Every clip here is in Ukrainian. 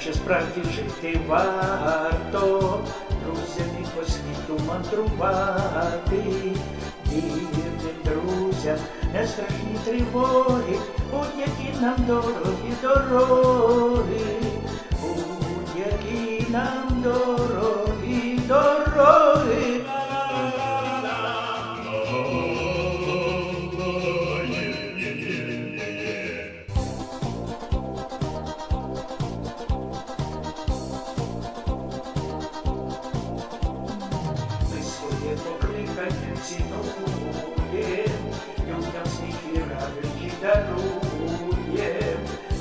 що справді жити варто, друзями по світу мандрувати, вірити друзям не страшні тривоги, будь-які нам дорогі дороги,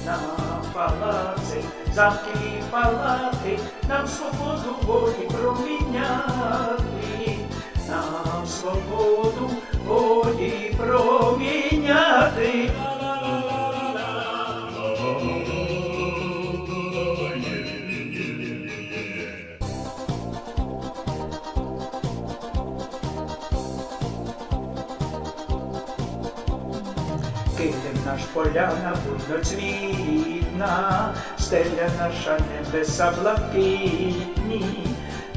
нам палаци, замки і палати, нам свободу волі проміняти, нам свободу волі проміняти. Килим наш поляна будноцвітна, стеля наша небеса блакитні,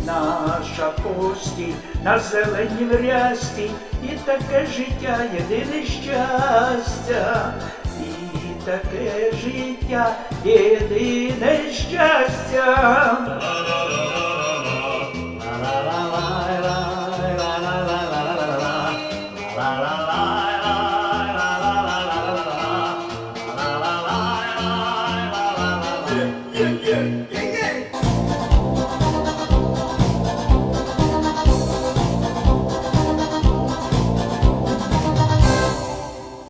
наша постіль на зеленім рясті, і таке життя єдине щастя, і таке життя єдине щастя. yeah, yeah, yeah.